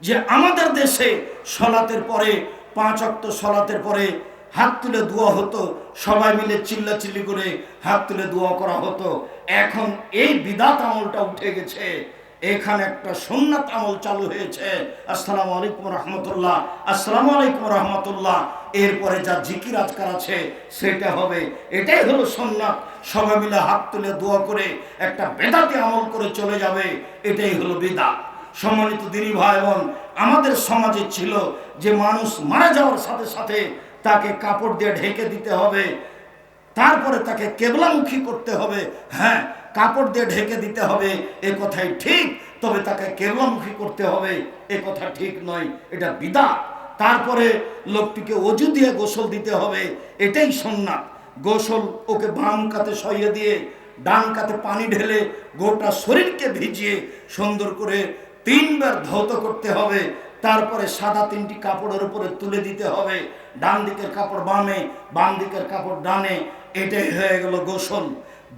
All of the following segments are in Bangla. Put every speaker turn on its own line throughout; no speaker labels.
যে আমাদের দেশে সলাতের পরে, পাঁচ অক্ত সলাতের পরে হাত তুলে দোয়া হতো, সবাই মিলে চিল্লাচিল্লি করে হাত তুলে দোয়া করা হতো। এখন এই বিদাত আমলটা উঠে গেছে। এখানে একটা সুন্নাত আমল চালু হয়েছে। আসসালামু আলাইকুম রহমতুল্লাহ, আসসালামু আলাইকুম রহমতুল্লাহ। এরপরে যা জিকির আজকার আছে, সেটা হবে। এটাই হলো সুন্নাত। সবাই মিলে হাত তুলে দোয়া করে একটা বেদাতে আমল করে চলে যাবে। এটাই হলো বিদাত। সম্মানিত দিনী ভাই বোন, আমাদের সমাজে ছিল যে মানুষ মারা যাওয়ার সাথে সাথে তাকে কাপড় দিয়ে ঢেকে দিতে হবে, তারপরে তাকে কেবলামুখী করতে হবে হ্যাঁ কাপড় দিয়ে ঢেকে দিতে হবে, এ কথাই ঠিক, তবে তাকে কেবলামুখী করতে হবে, এ কথা ঠিক নয়, এটা বিদা তারপরে লোকটিকে অজু দিয়ে গোসল দিতে হবে, এটাই সন্ন্যাত গোসল ওকে বাম কাতে সইয়ে দিয়ে ডান কাতে পানি ঢেলে গোটা শরীরকে ভিজিয়ে সুন্দর করে তিনবার ধৌত করতে হবে, তারপরে সাদা তিনটি কাপড়ের উপরে তুলে দিতে হবে। ডান দিকের কাপড় বামে, বাম দিকের কাপড় ডানে, এটাই হয়ে গেল গোসল।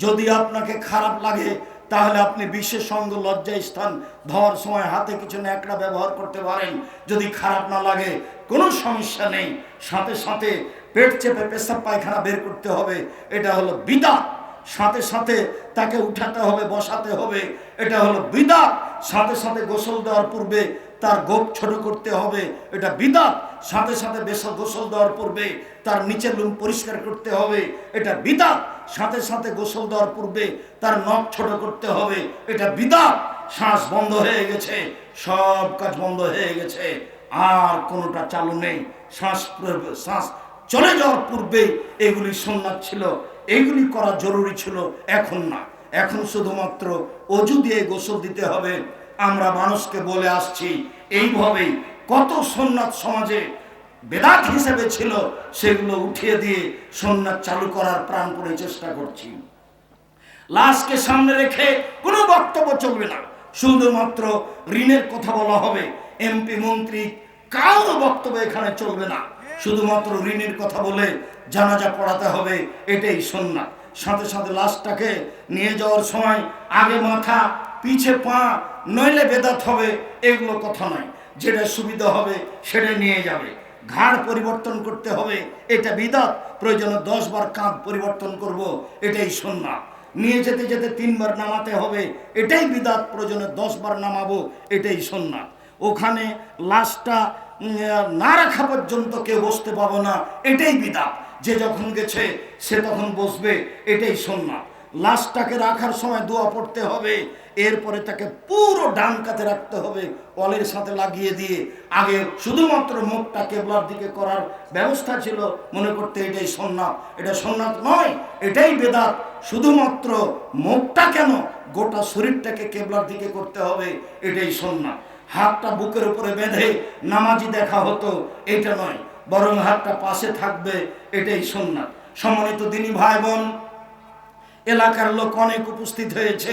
যদি আপনাকে খারাপ লাগে, তাহলে আপনি বিশেষ সঙ্গ লজ্জা স্থান ধর সময় হাতে কিছু ন্যাকড়া ব্যবহার করতে পারেন। যদি খারাপ না লাগে, কোনো সমস্যা নেই। সাথে সাথে পেট চেপে পেশাব পায়খানা বের করতে হবে, এটা হলো বিদা সাথে সাথে তাকে উঠাতে হবে, বসাতে হবে, এটা হলো বিদাত। সাথে সাথে গোসল দেওয়ার পূর্বে তার গোপ ছোট করতে হবে। এটা বিদাত। সাথে সাথে বেশ গোসল দেওয়ার পূর্বে তার নিচের লুম পরিষ্কার করতে হবে। এটা বিদাত। সাথে সাথে গোসল দেওয়ার পূর্বে তার নখ ছোট করতে হবে। এটা বিদাত। শ্বাস বন্ধ হয়ে গেছে। সব কাজ বন্ধ হয়ে গেছে। আর কোনোটা চালু নেই। শ্বাস শ্বাস চলে যাওয়ার পূর্বে এগুলি সোননাথ ছিল। এগুলি করা জরুরি ছিল। এখন না। এখন শুধুমাত্র অজু দিয়ে গোসল দিতে হবে। আমরা মানুষকে বলে আসছি, এইভাবেই কত সোননাথ সমাজে বেদাত হিসেবে ছিল, সেগুলো উঠিয়ে দিয়ে সোননাথ চালু করার প্রাণপণে চেষ্টা করছি। লাশকে সামনে রেখে কোনো বক্তব্য চলবে না। শুধুমাত্র ঋণের কথা বলা হবে। এমপি, মন্ত্রী, কারও বক্তব্য এখানে চলবে না। শুধুমাত্র ঋণের কথা বলে জানাজা পড়াতে হবে, এটাই সন্ন্যাত সাথে সাথে লাশটাকে নিয়ে যাওয়ার সময় আগে মাথা, পিছে পা, নইলে বেদাত হবে, এগুলো কথা নয়। যেটা সুবিধা হবে, সেটা নিয়ে যাবে। ঘাড় পরিবর্তন করতে হবে, এটা বিদাত। প্রয়োজনে দশ বার কাঁধ পরিবর্তন করব, এটাই সন্ন্যাত নিয়ে যেতে যেতে তিনবার নামাতে হবে, এটাই বিদাত। প্রয়োজনে দশ বার নামাবো, এটাই সন্ন্যাত ওখানে লাশটা না রাখা পর্যন্ত কেউ বসতে পাবো না, এটাই বিদাত। যে যখন গেছে, সে তখন বসবে, এটাই সন্ন্যাত লাশটাকে রাখার সময় দোয়া পড়তে হবে, এরপরে তাকে পুরো ডান কাতে রাখতে হবে কলের সাথে লাগিয়ে দিয়ে। আগে শুধুমাত্র মুখটা কেবলার দিকে করার ব্যবস্থা ছিল, মনে করতে এটাই সোননাথ এটা সোননাথ নয়, এটাই বেদাত। শুধুমাত্র মুখটা কেন গোটা শরীরটাকে কেবলার দিকে করতে হবে, এটাই সোননাথ হাতটা বুকের উপরে বেঁধে নামাজি দেখা হতো, এটা নয়। বরং হাতটা পাশে থাকবে, এটাই সোননাথ সম্মানিত দিনী ভাই বোন এলাকার লোক অনেক উপস্থিত হয়েছে,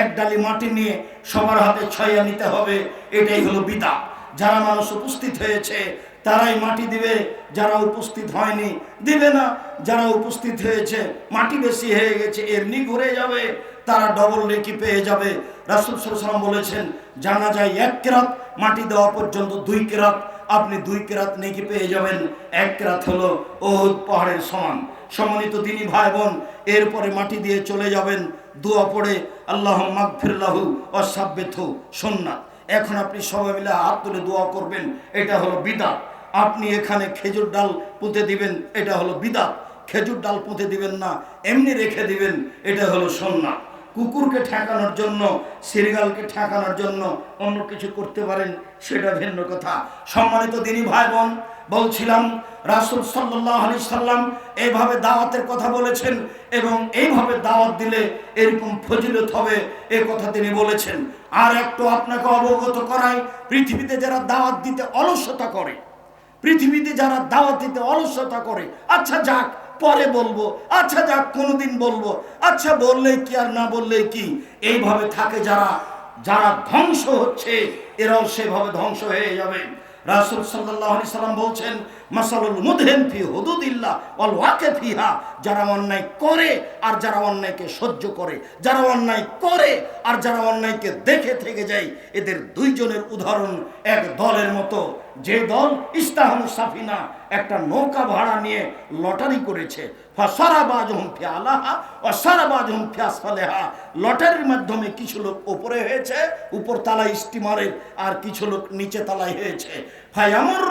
এক ডালি মাটি নিয়ে সবার হাতে ছয়া নিতে হবে, এটাই হলো বিদা। যারা মানুষ উপস্থিত হয়েছে, তারাই মাটি দিবে, যারা উপস্থিত হয়নি, দিবে না। যারা উপস্থিত হয়েছে, মাটি বেশি হয়ে গেছে, এমনি ঘুরে যাবে, তারা ডবল নেকি পেয়ে যাবে। রাসুল সাল্লাম বলেছেন জানা যায় এক কেরাত, মাটি দেওয়া পর্যন্ত দুই কেরাত। আপনি দুই কেরাত নেকি পেয়ে যাবেন। এক কেরাত হলো ওহুদ পাহাড়ের সমান। সম্মানিত তিনি ভাই বোন এরপরে মাটি দিয়ে চলে যাবেন। দোয়া পড়ে আল্লাহ মাগফিরলাহু অসাব্যথ সন্ন্যাত এখন আপনি সবাই মিলে হাত তুলে দোয়া করবেন, এটা হলো বিদাত। আপনি এখানে খেজুর ডাল পুঁতে দিবেন, এটা হলো বিদাত। খেজুর ডাল পুঁতে দিবেন না, এমনি রেখে দিবেন, এটা হলো সন্ন্যাত কুকুরকে ঠেকানোর জন্য, সিরিগালকে ঠেকানোর জন্য অন্য কিছু করতে পারেন, সেটা ভিন্ন কথা। সম্মানিত দিনী ভাই বোন বলছিলাম, রাসুল সাল্লাহ আলি সাল্লাম এইভাবে দাওয়াতের কথা বলেছেন এবং এইভাবে দাওয়াত দিলে এরকম ফজিলত হবে এ কথা তিনি বলেছেন। আর একটু আপনাকে অবগত করাই, পৃথিবীতে যারা দাওয়াত দিতে অলসতা করে, পৃথিবীতে যারা দাওয়াত দিতে অলসতা করে আচ্ছা যাক পরে বলব আচ্ছা যাক, কোনোদিন বলব। আচ্ছা বললেই কি আর না বললেই কি? এইভাবে থাকে যারা যারা ধ্বংস হচ্ছে, এরাও সেভাবে ধ্বংস হয়ে যাবে। রাসুল সাল্লাহ সাল্লাম বলছেন যারা অন্যায় করে আর যারা অন্যায়কে সহ্য করে, যারা অন্যায় করে আর যারা অন্যায়কে দেখে থেকে যায়, এদের দুইজনের উদাহরণ এক দলের মতো। যে দল ইস্তাহানু সাফিনা, একটা নৌকা ভাড়া নিয়ে লটারি করেছে। লটারির মাধ্যমে কিছু লোক ওপরে হয়েছে উপর তালায় স্টিমারের আর কিছু লোক নিচে তালায় হয়েছে। আমর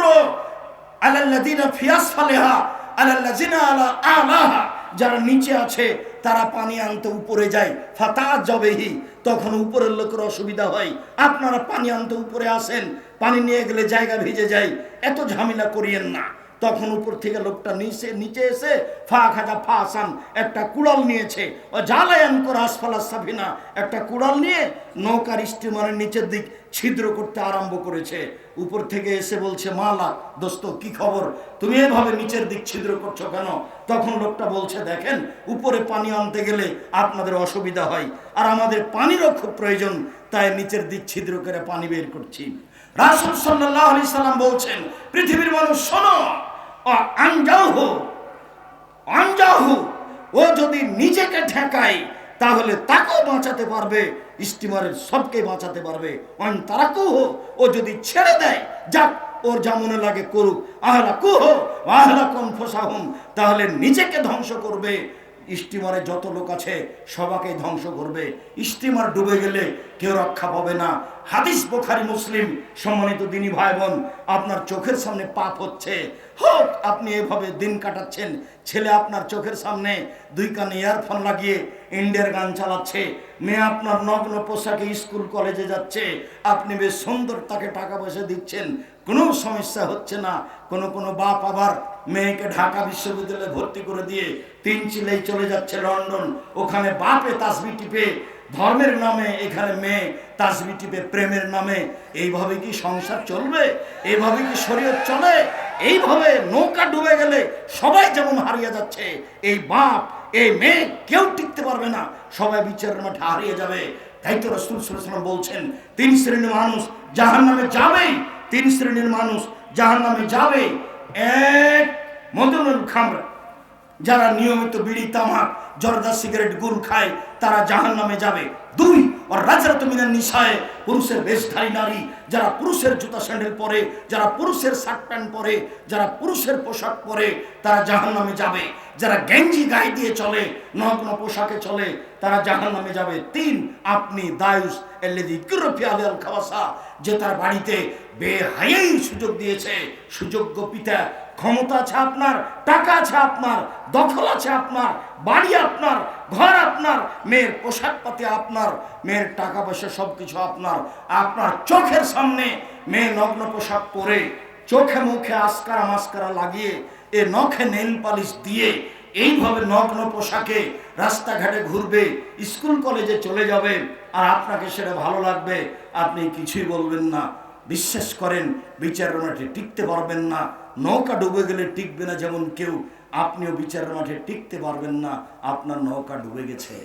যারা নিচে আছে, তারা পানি আনতে উপরে যায়। ফাতা জবেহি তখন উপরের লোকের অসুবিধা হয়। আপনারা পানি আনতে উপরে আসেন, পানি নিয়ে গেলে জায়গা ভিজে যায়। এত ঝামেলা করিয়েন না। তখন উপর থেকে লোকটা নিচে নিচে এসে ফা খাজা ফা আসান একটা কুড়াল নিয়েছে। ও জালায়ান করে আসফালা সাফিনা, একটা কুড়াল নিয়ে নৌকার স্টিমারের নিচের দিক ছিদ্র করতে আরম্ভ করেছে। উপর থেকে এসে বলছে, মালা, দোস্ত, কি খবর? তুমি এভাবে নিচের দিক ছিদ্র করছ কেন? তখন লোকটা বলছে, দেখেন, উপরে পানি আনতে গেলে আপনাদের অসুবিধা হয়, আর আমাদের পানিরও খুব প্রয়োজন, তাই নিচের দিক ছিদ্র করে পানি বের করছি। রাসুল সাল্লাহ আলি সাল্লাম বলছেন, পৃথিবীর মানুষ, শোনো! আনজাহু আনজাহু ও যদি নিজেকে ঠেকায়, তাহলে তাকেও বাঁচাতে পারবে, স্টিমারের সবকে বাঁচাতে পারবে। অন তারাকেও ও যদি ছেড়ে দেয়, যাক, ওর যা লাগে করুক। আহলা কুহ আহলা কম ফোসাহুম, তাহলে নিজেকে ধ্বংস করবে। স্টিমারে যত লোক আছে সবাকে ধ্বংস করবে। স্টিমার ডুবে গেলে কেউ রক্ষা পাবে না। হাদিস বোখারি মুসলিম, সম্মানিত দিনী ভাই বোন আপনার চোখের সামনে পাপ হচ্ছে। হোক, আপনি এভাবে দিন কাটাচ্ছেন, ছেলে আপনার চোখের সামনে দুই কানে ইয়ারফোন লাগিয়ে ইন্ডিয়ার গান চালাচ্ছে, মেয়ে আপনার নগ্ন পোশাকে স্কুল কলেজে যাচ্ছে, আপনি বেশ সুন্দর তাকে টাকা পয়সা দিচ্ছেন, কোনো সমস্যা হচ্ছে না, কোনো কোনো বাপ আবার মেয়েকে ঢাকা বিশ্ববিদ্যালয়ে ভর্তি করে দিয়ে তিন চিলেই চলে যাচ্ছে লন্ডন। ওখানে বাপে তাসবি টিপে, ধর্মের নামে এখানে মেয়ে তাসবি টিপে, প্রেমের নামে। এইভাবে কি সংসার চলবে? এইভাবে কি শরীর চলে? এইভাবে নৌকা ডুবে গেলে সবাই যেমন হারিয়ে যাচ্ছে, এই বাপ, এই মেয়ে কেউ টিকতে পারবে না। সবাই বিচারের মাঠে হারিয়ে যাবে। তাই তো রসুল সাল্লাম বলছেন, তিন শ্রেণির মানুষ জাহান নামে যাবেই, তিন শ্রেণির মানুষ জাহান নামে যাবে। এক মদনুল খামরা, যারা নিয়মিত বিড়ি, তামাক, জর্দা, সিগারেট গুল খায়, তারা জাহান নামে যাবে। দুই পুরুষের বেশধারী নারী, যারা পুরুষের জুতা স্যান্ডেল পরে, যারা পুরুষের শার্ট প্যান্ট পরে, যারা পুরুষের পোশাক পরে, তারা জাহান নামে যাবে। যারা গেঞ্জি গায়ে দিয়ে চলে, নগ্ন পোশাকে চলে, তারা জাহান নামে যাবে। তিন, আপনি দায়ুস খাওয়াসা যে তার বাড়িতে বেহায়াই সুযোগ দিয়েছে। সুযোগ্য পিতা ক্ষমতা আছে আপনার, টাকা আছে আপনার, দখল আছে আপনার, বাড়ি আপনার, ঘর আপনার, মেয়ের পোশাক পাতি আপনার, মেয়ের টাকা পয়সা সব কিছু আপনার। আপনার চোখের সামনে মেয়ে নগ্ন পোশাক পরে চোখে মুখে আসকারা মাস্কারা লাগিয়ে এ নখে নেল পালিশ দিয়ে এইভাবে নগ্ন পোশাকে রাস্তাঘাটে ঘুরবে, স্কুল কলেজে চলে যাবে, আর আপনাকে সেটা ভালো লাগবে, আপনি কিছুই বলবেন না। বিশ্বাস করেন, বিচারের মাঠে টিকতে পারবেন না। নৌকা ডুবে গেলে টিকবে না যেমন কেউ। আপনিও বিচারের মাঠে টিকতে পারবেন না, আপনার নৌকা ডুবে গেছে।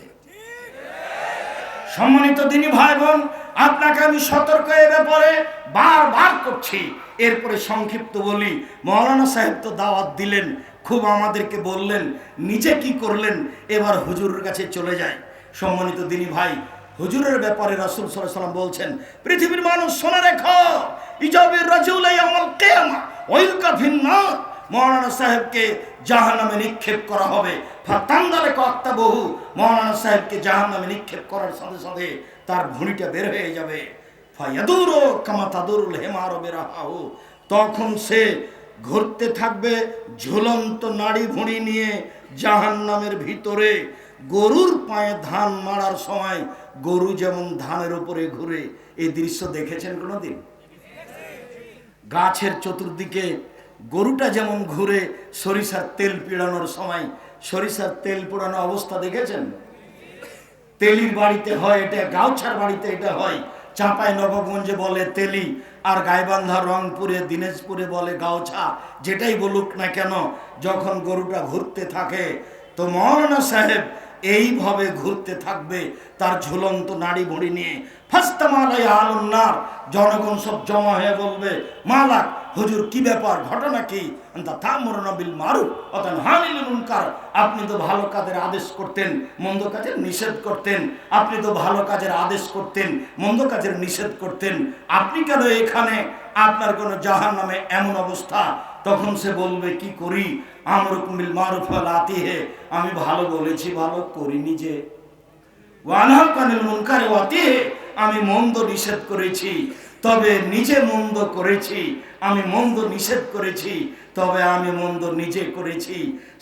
সম্মানিত দিনী ভাই বোন আপনাকে আমি সতর্ক এ ব্যাপারে বারবার করছি। এরপরে সংক্ষিপ্ত বলি, মৌলানা সাহেব তো দাওয়াত দিলেন, খুব আমাদেরকে বললেন, নিজে কি করলেন? এবার হুজুরের কাছে চলে যায় সম্মানিত দিনী ভাই হুজুরের ব্যাপারে রাসুল সাল্লাম বলছেন, পৃথিবীর মানুষ শোনে রেখো, ইজাবের রাজুল আমল কেমা ওইল কাফিন না মৌলানা সাহেবকে জাহান্নামে নিক্ষেপ করা হবে। সাহেবকে জাহান্নামে নিক্ষেপ করার সাথে সাথে তার ভুঁড়িটা বের হয়ে যাবে। তখন সে ঘুরতে থাকবে ঝুলন্ত নাড়ি ভুঁড়ি নিয়ে জাহান্নামের ভিতরে। গরুর পায়ে ধান মারার সময় গরু যেমন ধানের উপরে ঘুরে এই দৃশ্য দেখেছেন কোনোদিন? গাছের চতুর্দিকে গরুটা যেমন ঘুরে সরিষার তেল পিড়ানোর সময় সরিষার তেল পোড়ানো অবস্থা দেখেছেন? তেলির বাড়িতে হয় এটা, গাউছার বাড়িতে এটা হয়। চাঁপাই নবগঞ্জে বলে তেলি, আর গাইবান্ধা রংপুরে, দিনাজপুরে বলে গাউছা। যেটাই বলুক না কেন, যখন গরুটা ঘুরতে থাকে, তো মৌলানা সাহেব এইভাবে ঘুরতে থাকবে তার ঝুলন্ত নাড়ি ভুড়ি নিয়ে। ফাস্তামালাই আলুন্নার জনগণ সব জমা হয়ে বলবে, মালাক, হুজুর, কি ব্যাপার? ঘটনা কি? বিল মারু আপনি তো ভালো কাজের আদেশ করতেন, মন্দ কাজের নিষেধ করতেন। আপনি তো ভালো কাজের আদেশ করতেন, মন্দ কাজের নিষেধ করতেন। আপনি কেন এখানে? আপনার কোনো জাহান নামে এমন অবস্থা? তখন সে বলবে, কি করি? আমরুকুমিল মারুফ আতিহে আমি ভালো বলেছি, ভালো মুনকারে ওয়াতিহে আমি মন্দ নিষেধ করেছি, তবে নিজে মন্দ করেছি। আমি মন্দ নিষেধ করেছি, তবে আমি মন্দ নিজে করেছি।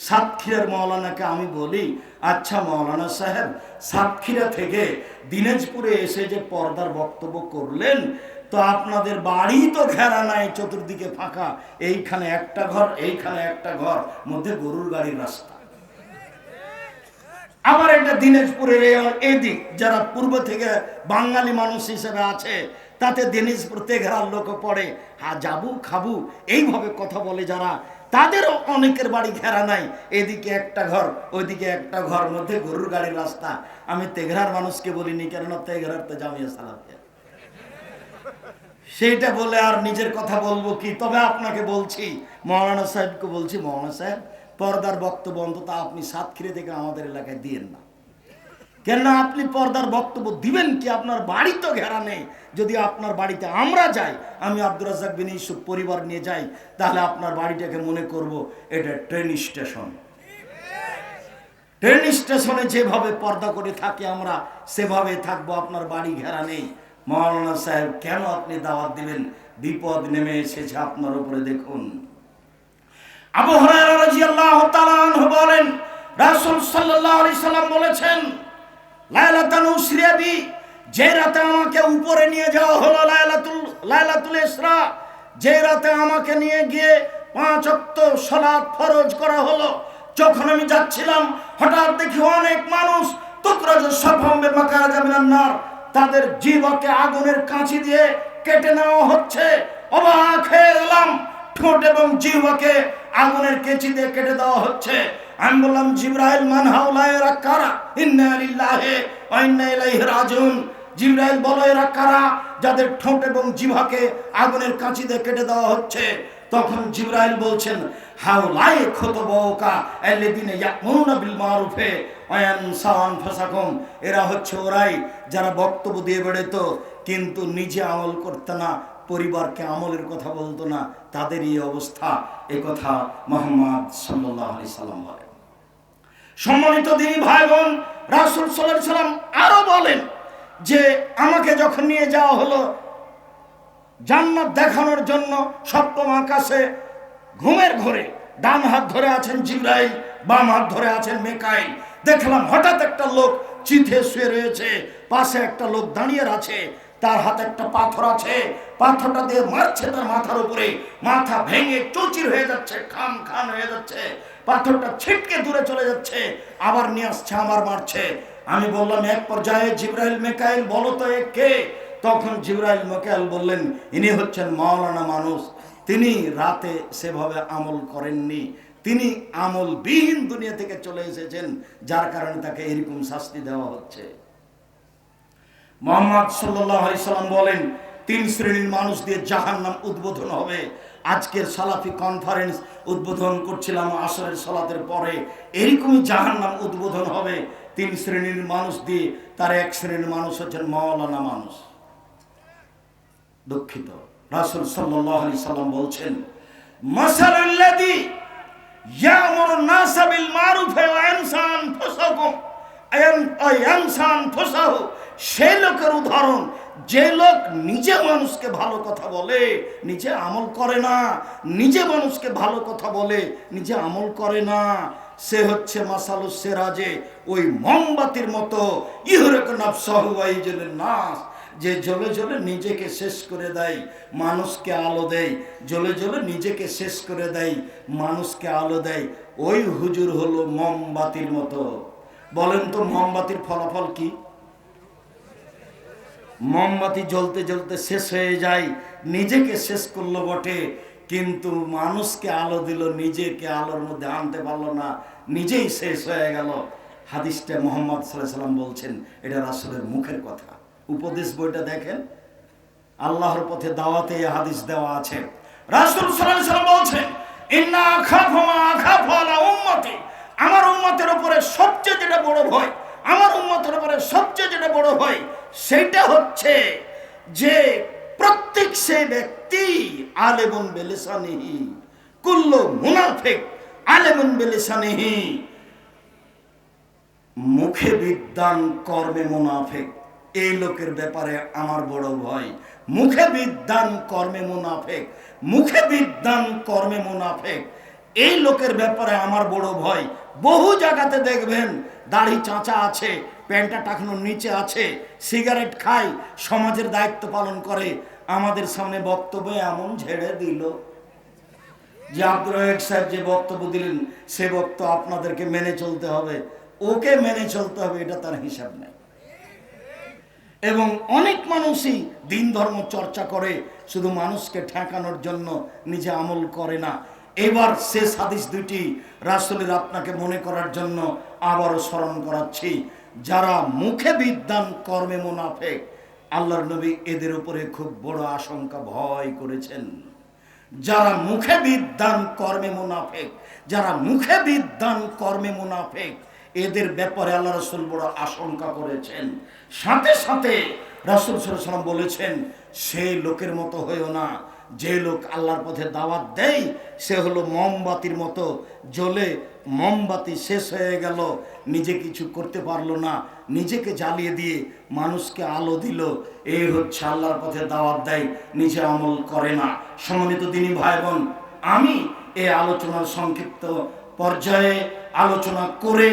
সাতক্ষীরার মৌলানাকে আমি বলি আচ্ছা মৌলানা সাহেব, সাতক্ষীরা থেকে দিনাজপুরে এসে যে পর্দার বক্তব্য করলেন তো আপনাদের বাড়ি তো ঘেরা নাই, চতুর্দিকে ফাঁকা। এইখানে একটা ঘর, এইখানে একটা ঘর, মধ্যে গরুর গাড়ির রাস্তা। আবার এটা দিনাজপুরের এদিক, যারা পূর্ব থেকে বাঙালি মানুষ হিসেবে আছে, তাতে দিনাজপুর তেঘরার লোক পড়ে। হ্যাঁ যাবু, খাবু, এইভাবে কথা বলে যারা, তাদেরও অনেকের বাড়ি ঘেরা নাই। এদিকে একটা ঘর, ওইদিকে একটা ঘর, মধ্যে গরুর গাড়ির রাস্তা। আমি তেঘরার মানুষকে বলিনি, কেননা তেঘরার তো জামিয়া সালাফিয়া। সেইটা বলে আর নিজের কথা বলব কি? তবে আপনাকে বলছি, মৌলানা সাহেবকে বলছি, মৌলানা সাহেব, পর্দার বক্তব্য অন্তত আপনি সাতক্ষীরে থেকে আমাদের এলাকায় দিয়েন না। কেননা আপনি পর্দার বক্তব্য দিবেন কি? আপনার বাড়ি তো ঘেরা নেই। যদি আপনার বাড়িতে আমরা যাই, আমি আব্দুর রাজাক বিন ইসুফ পরিবার নিয়ে যাই, তাহলে আপনার বাড়িটাকে মনে করব এটা ট্রেন স্টেশন ট্রেন স্টেশনে যেভাবে পর্দা করে থাকি আমরা, সেভাবে থাকব, আপনার বাড়ি ঘেরা নেই। মৌলানা সাহেব, কেন আপনি দাওয়াত দিবেন বিপদ নেমে এসেছে আপনার উপরে, দেখুন। আবু রাদিয়াল্লাহু তাআলা বলেন, রাসূল সাল্লাল্লাহু আলাইহি সাল্লাম বলেছেন লাইলাতুল উসরিয়াবি যে রাতে আমাকে উপরে নিয়ে যাওয়া হলো লাইলাতুল লাইলাতুল ইসরা, যে রাতে আমাকে নিয়ে গিয়ে পাঁচ ওয়াক্ত সালাত ফরজ করা হলো, যখন আমি যাচ্ছিলাম, হঠাৎ দেখি অনেক মানুষ তুকরাজ সফম্বে মাকারা যাবেন নার তাদের জীবকে আগুনের কাঁচি দিয়ে কেটে নেওয়া হচ্ছে। অবাক হয়ে গেলাম। ঠোঁট এবং জিহ্বাকে আগুনের কেচি দিয়ে কেটে দেওয়া হচ্ছে। আমি বললাম, জিব্রাইল, মান হাওলা এরা কারা? ইন্না লিল্লাহি ওয়া ইন্না ইলাইহি রাজিউন। জিব্রাইল বলো, এরা কারা? যাদের ঠোঁট এবং জিহ্বাকে আগুনের কাঁচি দিয়ে কেটে দেওয়া হচ্ছে। তখন জিব্রাইল বলছেন হাওলাই খুতবুকা আল্লাযিনা ইয়ামুরুনা বিল মারুফে ওয়া ইয়ানসাউন ফাসাকুম এরা হচ্ছে ওরাই যারা বক্তব্য দিয়ে বেড়াতো কিন্তু নিজে আমল করতে না, পরিবারকে আমলের কথা বলতো না। তাদের এই অবস্থা। এ কথা মোহাম্মদ সাল্লাহ আলি সাল্লাম বলেন। সম্মানিত দিনী ভাই বোন রাসুল সাল্লাহ সাল্লাম আরও বলেন যে, আমাকে যখন নিয়ে যাওয়া হলো জান্নাত দেখানোর জন্য সপ্তম আকাশে ঘুমের ঘরে ডান হাত ধরে আছেন জিব্রাইল, বাম হাত ধরে আছেন মেকাইল। দেখলাম হঠাৎ একটা লোক চিঠে শুয়ে রয়েছে, পাশে একটা লোক দাঁড়িয়ে আছে, তার হাতে একটা পাথর আছে। পাথরটা দিয়ে মারছে তার মাথার উপরে। মাথা ভেঙে চৌচির হয়ে যাচ্ছে, খাম খান হয়ে যাচ্ছে। পাথরটা ছিটকে দূরে চলে যাচ্ছে, আবার নিয়ে আসছে, আমার মারছে। আমি বললাম, এক পর্যায়ে জিব্রাইল, মেকাইল, বলো তো এ কে? তখন জিব্রাইল মেকাইল বললেন, ইনি হচ্ছেন মাওলানা মানুষ। তিনি রাতে সেভাবে আমল করেননি। তিনি আমল বিহীন দুনিয়া থেকে চলে এসেছেন, যার কারণে তাকে এরকম শাস্তি দেওয়া হচ্ছে। মোহাম্মদ সাল্লাম বলেন, তিন শ্রেণির মানুষ দিয়ে জাহান নাম উদ্বোধন হবে। আজকের সালাফি কনফারেন্স উদ্বোধন করছিলাম আসরের সালাতের পরে। এরকমই জাহান নাম উদ্বোধন হবে। তিন শ্রেণির মানুষ দিয়ে, তার এক শ্রেণির মানুষ হচ্ছেন মাওলানা মানুষ। দুঃখিত। রাসুল সাল্লাহ আলি সাল্লাম বলছেন মাসালাল্লাদি ইয়ামুরু নাসা বিল মারুফে ওয়া ইনসান ফুসাকুম। আয়ানসান ফুসাহু, সেই লোকের উদাহরণ, যে লোক নিজে মানুষকে ভালো কথা বলে, নিজে আমল করে না, নিজে মানুষকে ভালো কথা বলে, নিজে আমল করে না, সে হচ্ছে মাসালু সেরাজে ওই মোমবাতির মতো ইহরেক নাফসাহুয়াই জেলে নাস যে জ্বলে জ্বলে নিজেকে শেষ করে দেয়, মানুষকে আলো দেয়। জ্বলে জ্বলে নিজেকে শেষ করে দেয়, মানুষকে আলো দেয়। ওই হুজুর হলো মোমবাতির মতো। বলেন তো, মোমবাতির ফলাফল কি? মোমবাতি জ্বলতে জ্বলতে শেষ হয়ে যায়, নিজেকে শেষ করল বটে, কিন্তু মানুষকে আলো দিল, নিজেকে আলোর মধ্যে আনতে পারল না, নিজেই শেষ হয়ে গেল। হাদিসটা মোহাম্মদ সাল্লাহ সাল্লাম বলছেন, এটা রাসূলের মুখের কথা। উপদেশ বইটা দেখেন। আল্লাহর পথে দাওয়াতে হাদিস দেওয়া আছে। রাসূল সাল্লাম বলছেন, ইন্না আখাফু মা উম্মতি। আমার উম্মতের উপরে সবচেয়ে যেটা বড় ভয়, আমার উম্মতের উপরে সবচেয়ে যেটা বড় ভয়, সেটা হচ্ছে যে প্রত্যেক সে ব্যক্তি আলেমুন বেলিসানিহি, কুল্লু মুনাফিক, আলেমুন বেলিসানিহি। মুখে বিদ্যান কর্মে মুনাফেক। এই লোকের ব্যাপারে আমার বড় ভয়। মুখে বিদ্যান কর্মে মুনাফেক, মুখে বিদ্যান কর্মে মুনাফেক। এই লোকের ব্যাপারে আমার বড় ভয়। বহু জায়গাতে দেখবেন, দাড়ি চাঁচা আছে, প্যান্টটা টাকানোর নিচে আছে, সিগারেট খায় সমাজের দায়িত্ব পালন করে। আমাদের সামনে বক্তব্য এমন ঝেড়ে দিল যে আব্দুর রহেক সাহেব যে বক্তব্য দিলেন, সে বক্তব্য আপনাদেরকে মেনে চলতে হবে। ওকে মেনে চলতে হবে, এটা তার হিসাব নেই। এবং অনেক মানুষই দিন ধর্ম চর্চা করে, শুধু মানুষকে ঠেকানোর জন্য নিজে আমল করে না। এবার শেষ হাদিস দুটি রাসূলের আপনাকে মনে করার জন্য আবারও স্মরণ করাচ্ছি। যারা মুখে বিদ্যান, কর্মে মুনাফেক, আল্লাহর নবী এদের উপরে খুব বড় আশঙ্কা, ভয় করেছেন। যারা মুখে বিদ্যান, কর্মে মুনাফেক, যারা মুখে বিদ্যান, কর্মে মুনাফেক এদের ব্যাপারে আল্লাহ রসুল বড় আশঙ্কা করেছেন। সাথে সাথে রাসুল সাল্লাম বলেছেন সেই লোকের মতো হয়েও না। যে লোক আল্লাহর পথে দাওয়াত দেয়, সে হলো মোমবাতির মতো জ্বলে মোমবাতি শেষ হয়ে গেল, নিজে কিছু করতে পারল না, নিজেকে জ্বালিয়ে দিয়ে মানুষকে আলো দিল। এই হচ্ছে আল্লাহর পথে দাওয়াত দেয়, নিজে আমল করে না। সম্মানিত দিনী ভাই বোন আমি এই আলোচনার সংক্ষিপ্ত পর্যায়ে আলোচনা করে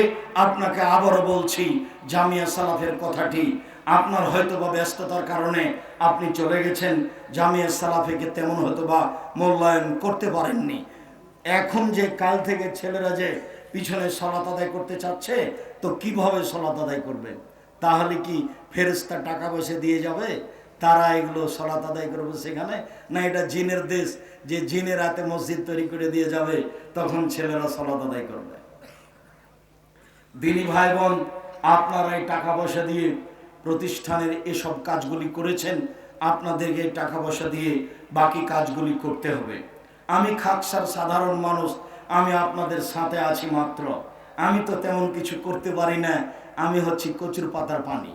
আপনাকে আবারও বলছি, জামিয়া সালাফের কথাটি, আপনার হয়তো বা ব্যস্ততার কারণে আপনি চলে গেছেন, জামিয়া সালাফিকে তেমন হয়তো বা মূল্যায়ন করতে পারেননি। এখন যে কাল থেকে ছেলেরা যে পিছনে সলাত আদায় করতে চাচ্ছে, তো কীভাবে সলাত আদায় করবেন? তাহলে কি ফেরেস্তা টাকা পয়সা দিয়ে যাবে? তারা এগুলো সলাত আদায় করবে সেখানে? না, এটা জিনের দেশ। যে জিনের হাতে মসজিদ তৈরি করে দিয়ে যাবে, তখন ছেলেরা সলাত আদায় করবে। দিনী ভাই বোন আপনারা এই টাকা পয়সা দিয়ে প্রতিষ্ঠানের এসব কাজগুলি করেছেন, আপনাদেরকে এই টাকা পয়সা দিয়ে বাকি কাজগুলি করতে হবে। আমি খাকসার সাধারণ মানুষ, আমি আপনাদের সাথে আছি মাত্র। আমি তো তেমন কিছু করতে পারি না, আমি হচ্ছি কচুর পাতার পানি।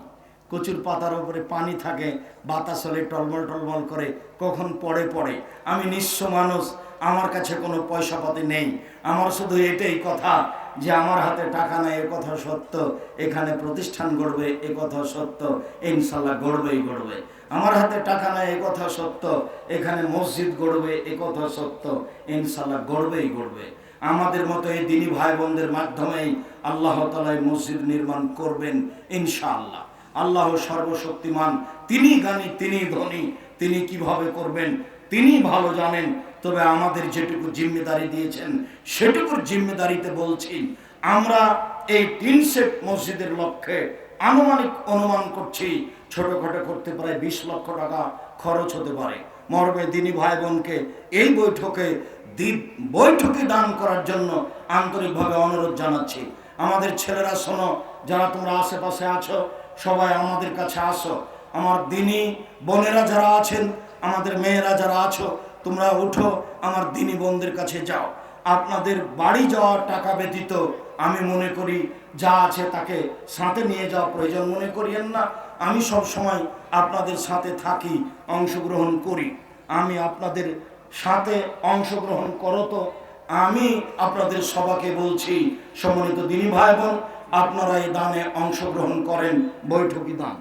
কচুর পাতার উপরে পানি থাকে, বাতাস হলে টলমল টলমল করে, কখন পড়ে পড়ে। আমি নিঃস্ব মানুষ, আমার কাছে কোনো পয়সা পাতি নেই। আমার শুধু এটাই কথা যে আমার হাতে টাকা নেই, এ কথা সত্য। এখানে প্রতিষ্ঠান গড়বে, এ কথা সত্য। ইনশাল্লাহ গড়বেই গড়বে। আমার হাতে টাকা নেই, এ কথা সত্য। এখানে মসজিদ গড়বে, এ কথা সত্য। ইনশাল্লাহ গড়বেই গড়বে। আমাদের মতো এই দিনী ভাই বোনদের মাধ্যমেই আল্লাহ তালা মসজিদ নির্মাণ করবেন ইনশাআল্লাহ আল্লাহ সর্বশক্তিমান। তিনি গানি তিনি ধনী, তিনি কীভাবে করবেন, তিনি ভালো জানেন। তবে আমাদের যেটুকু জিম্মেদারি দিয়েছেন, সেটুকুর জিম্মেদারিতে বলছি, আমরা এই তিন সেট মসজিদের লক্ষ্যে আনুমানিক অনুমান করছি, ছোটখাটো করতে প্রায় বিশ লক্ষ টাকা খরচ হতে পারে। মর্মে দিনী ভাই বোনকে এই বৈঠকে বৈঠকে দান করার জন্য আন্তরিকভাবে অনুরোধ জানাচ্ছি। আমাদের ছেলেরা শোনো, যারা তোমরা আশেপাশে আছো সবাই আমাদের কাছে আসো। আমার দিনী বোনেরা যারা আছেন, আমাদের মেয়েরা যারা আছো, তোমরা উঠো, আমার দিনী বোনদের কাছে যাও। আপনাদের বাড়ি যাওয়ার টাকা ব্যতীত আমি মনে করি, যা আছে তাকে সাথে নিয়ে যাওয়া প্রয়োজন মনে করিয়েন না। আমি সব সময় আপনাদের সাথে থাকি, অংশগ্রহণ করি। আমি আপনাদের সাথে অংশগ্রহণ করো তো। আমি আপনাদের সবাকে বলছি, সম্মানিত দিনী ভাই বোন আপনারা এই দানে অংশগ্রহণ করেন বৈঠকি দান।